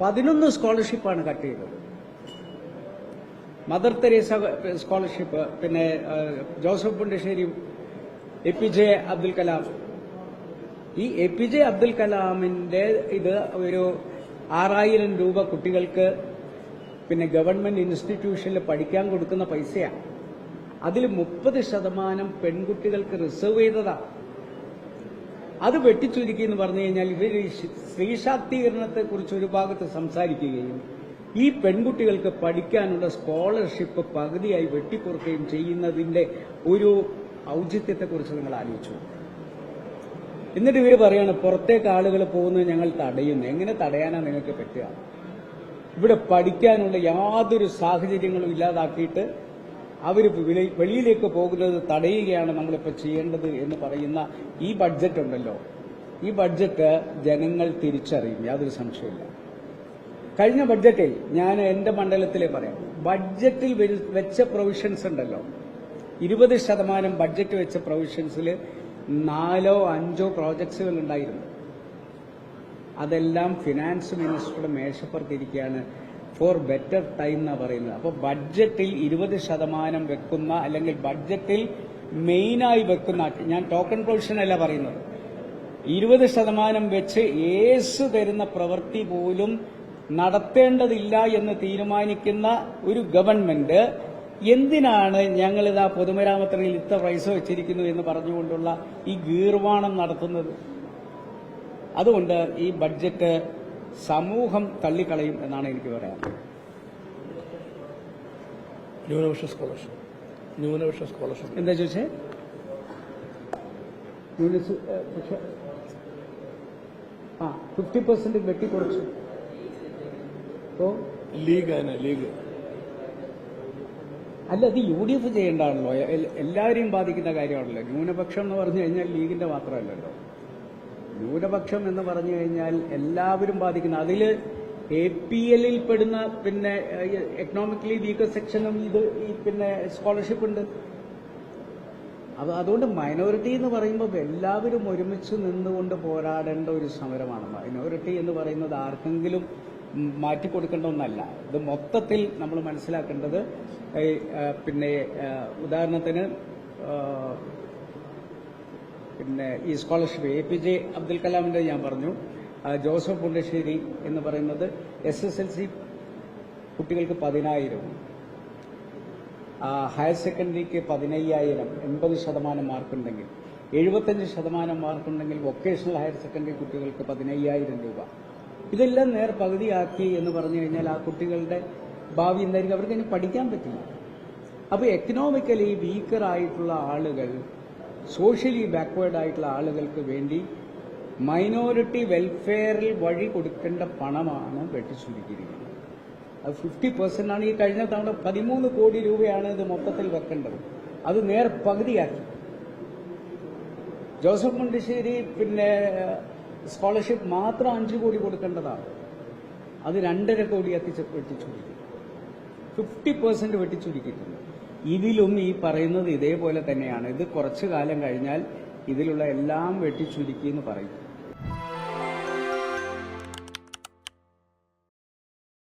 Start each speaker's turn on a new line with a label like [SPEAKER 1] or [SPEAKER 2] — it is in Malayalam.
[SPEAKER 1] പതിനൊന്ന് സ്കോളർഷിപ്പാണ് കട്ട് ചെയ്തത്. മദർ തെരേസ സ്കോളർഷിപ്പ് പിന്നെ Joseph Mundassery A P J Abdul Kalam ഈ എ പി ജെ അബ്ദുൽ കലാമിന്റെ ഇത് ഒരു ആറായിരം രൂപ കുട്ടികൾക്ക് പിന്നെ ഗവൺമെന്റ് ഇൻസ്റ്റിറ്റ്യൂഷനിൽ പഠിക്കാൻ കൊടുക്കുന്ന പൈസയാണ് അതിൽ മുപ്പത് ശതമാനം പെൺകുട്ടികൾക്ക് റിസർവ് ചെയ്തതാണ് അത് വെട്ടിച്ചുരുക്കി എന്ന് പറഞ്ഞു കഴിഞ്ഞാൽ ഇവർ സ്ത്രീ ശാക്തീകരണത്തെ കുറിച്ച് ഒരു ഭാഗത്ത് സംസാരിക്കുകയും ഈ പെൺകുട്ടികൾക്ക് പഠിക്കാനുള്ള സ്കോളർഷിപ്പ് പകുതിയായി വെട്ടിക്കുറക്കുകയും ചെയ്യുന്നതിന്റെ ഒരു ഔചിത്യത്തെക്കുറിച്ച് നിങ്ങൾ ആലോചിച്ചു. എന്നിട്ട് ഇവർ പറയാണ് പുറത്തേക്ക് ആളുകൾ പോകുന്നത് ഞങ്ങൾ തടയുന്നു. എങ്ങനെ തടയാനാ നിങ്ങൾക്ക് പറ്റുക? ഇവിടെ പഠിക്കാനുള്ള യാതൊരു സാഹചര്യങ്ങളും ഇല്ലാതാക്കിയിട്ട് അവർ വെളിയിലേക്ക് പോകുന്നത് തടയുകയാണ് നമ്മളിപ്പോൾ ചെയ്യേണ്ടത് എന്ന് പറയുന്ന ഈ ബഡ്ജറ്റ് ഉണ്ടല്ലോ. ഈ ബഡ്ജറ്റ് ജനങ്ങൾ തിരിച്ചറിയും. യാതൊരു സംശയമില്ല കഴിഞ്ഞ ബഡ്ജറ്റിൽ ഞാൻ എന്റെ മണ്ഡലത്തിലെ പറയാം. ബഡ്ജറ്റിൽ വെച്ച പ്രൊവിഷൻസ് ഉണ്ടല്ലോ. ഇരുപത് ശതമാനം ബഡ്ജറ്റ് വെച്ച പ്രൊവിഷൻസിൽ നാലോ അഞ്ചോ പ്രോജക്ട്സുകൾ ഉണ്ടായിരുന്നു. അതെല്ലാം ഫിനാൻസ് മിനിസ്റ്ററുടെ മേശപ്പുറത്തിരിക്കുകയാണ് ഫോർ ബെറ്റർ ടൈം എന്നാണ് പറയുന്നത്. അപ്പോൾ ബഡ്ജറ്റിൽ ഇരുപത് ശതമാനം വെക്കുന്ന അല്ലെങ്കിൽ ബഡ്ജറ്റിൽ മെയിനായി വെക്കുന്ന ഞാൻ ടോക്കൺ പ്രൊവിഷൻ അല്ല പറയുന്നത്. ഇരുപത് ശതമാനം വെച്ച് ഏസ് തരുന്ന പ്രവൃത്തി പോലും നടത്തേണ്ടതില്ല എന്ന് തീരുമാനിക്കുന്ന ഒരു ഗവൺമെന്റ് എന്തിനാണ് ഞങ്ങളിതാ പൊതുമരാമത്തറിയിൽ ഇത്ര പൈസ വെച്ചിരിക്കുന്നു എന്ന് പറഞ്ഞുകൊണ്ടുള്ള ഈ ഗീർവാണം നടത്തുന്നത്? അതുകൊണ്ട് ഈ ബഡ്ജറ്റ് സമൂഹം തള്ളിക്കളയും എന്നാണ് എനിക്ക് പറയാൻ.
[SPEAKER 2] ന്യൂനപക്ഷ സ്കോളർഷിപ്പ്. ന്യൂനപക്ഷ സ്കോളർഷിപ്പ്.
[SPEAKER 1] എന്താ ചോദിച്ചേ? യൂണിസ് പക്ഷെ ആ ഫിഫ്റ്റി പെർസെന്റ് വെട്ടിക്കുറച്ചു. അപ്പോ
[SPEAKER 2] ലീഗ് ആണ് ലീഗ്.
[SPEAKER 1] അല്ല അത് യു ഡി എഫ് ചെയ്യേണ്ടതാണല്ലോ. എല്ലാവരെയും ബാധിക്കുന്ന കാര്യമാണല്ലോ. ന്യൂനപക്ഷം എന്ന് പറഞ്ഞു കഴിഞ്ഞാൽ ലീഗിന്റെ മാത്രമല്ലല്ലോ. ന്യൂനപക്ഷം എന്ന് പറഞ്ഞു കഴിഞ്ഞാൽ എല്ലാവരും ബാധിക്കുന്ന. അതിൽ എ പി എല്ലിൽ പെടുന്ന പിന്നെ എക്കണോമിക്കലി വീക്കർ സെക്ഷനും ഇത് പിന്നെ സ്കോളർഷിപ്പ് ഉണ്ട്. അത് അതുകൊണ്ട് മൈനോറിറ്റി എന്ന് പറയുമ്പോൾ എല്ലാവരും ഒരുമിച്ച് നിന്നുകൊണ്ട് പോരാടേണ്ട ഒരു സമരമാണ്. മൈനോറിറ്റി എന്ന് പറയുന്നത് ആർക്കെങ്കിലും മാറ്റി മാറ്റിക്കൊടുക്കേണ്ട ഒന്നല്ല. ഇത് മൊത്തത്തിൽ നമ്മൾ മനസ്സിലാക്കേണ്ടത് പിന്നെ ഉദാഹരണത്തിന് പിന്നെ ഈ scholarship A P J Abdul കലാമിന്റെ ഞാൻ പറഞ്ഞു. ജോസഫ് പുണ്ടശ്ശേരി എന്ന് പറയുന്നത് എസ് എസ് എൽ സി കുട്ടികൾക്ക് പതിനായിരവും ഹയർ സെക്കൻഡറിക്ക് പതിനയ്യായിരം എൺപത് ശതമാനം മാർക്കുണ്ടെങ്കിൽ എഴുപത്തഞ്ച് ശതമാനം മാർക്കുണ്ടെങ്കിൽ വൊക്കേഷണൽ ഹയർ സെക്കൻഡറി കുട്ടികൾക്ക് പതിനയ്യായിരം രൂപ. ഇതെല്ലാം നേർ പകുതിയാക്കി എന്ന് പറഞ്ഞു കഴിഞ്ഞാൽ ആ കുട്ടികളുടെ ഭാവി എന്തായിരിക്കും? അവർക്ക് ഇനി പഠിക്കാൻ പറ്റില്ല. അപ്പോൾ എക്കണോമിക്കലി വീക്കറായിട്ടുള്ള ആളുകൾ സോഷ്യലി ബാക്ക്വേർഡ് ആയിട്ടുള്ള ആളുകൾക്ക് വേണ്ടി മൈനോറിറ്റി വെൽഫെയറിൽ വഴി കൊടുക്കേണ്ട പണമാണ് വെട്ടിച്ചുരുക്കിയിരിക്കുന്നത്. അത് ഫിഫ്റ്റി പെർസെന്റ് ആണ്. ഈ കഴിഞ്ഞ തവണ പതിമൂന്ന് കോടി രൂപയാണ് ഇത് മൊത്തത്തിൽ വെക്കേണ്ടത്. അത് നേർ പകുതിയാക്കി. ജോസഫ് മുണ്ടശ്ശേരി പിന്നെ സ്കോളർഷിപ്പ് മാത്രം അഞ്ചു കോടി കൊടുക്കേണ്ടതാണ്. അത് രണ്ടര കോടി എത്തിച്ച് വെട്ടിച്ചുരുക്കി. ഫിഫ്റ്റി പെർസെന്റ് വെട്ടിച്ചുരുക്കിയിട്ടുണ്ട്. ഇതിലും ഈ പറയുന്നത് ഇതേപോലെ തന്നെയാണ്. ഇത് കുറച്ചു കാലം കഴിഞ്ഞാൽ ഇതിലുള്ള എല്ലാം വെട്ടിച്ചുരുക്കി എന്ന് പറയും.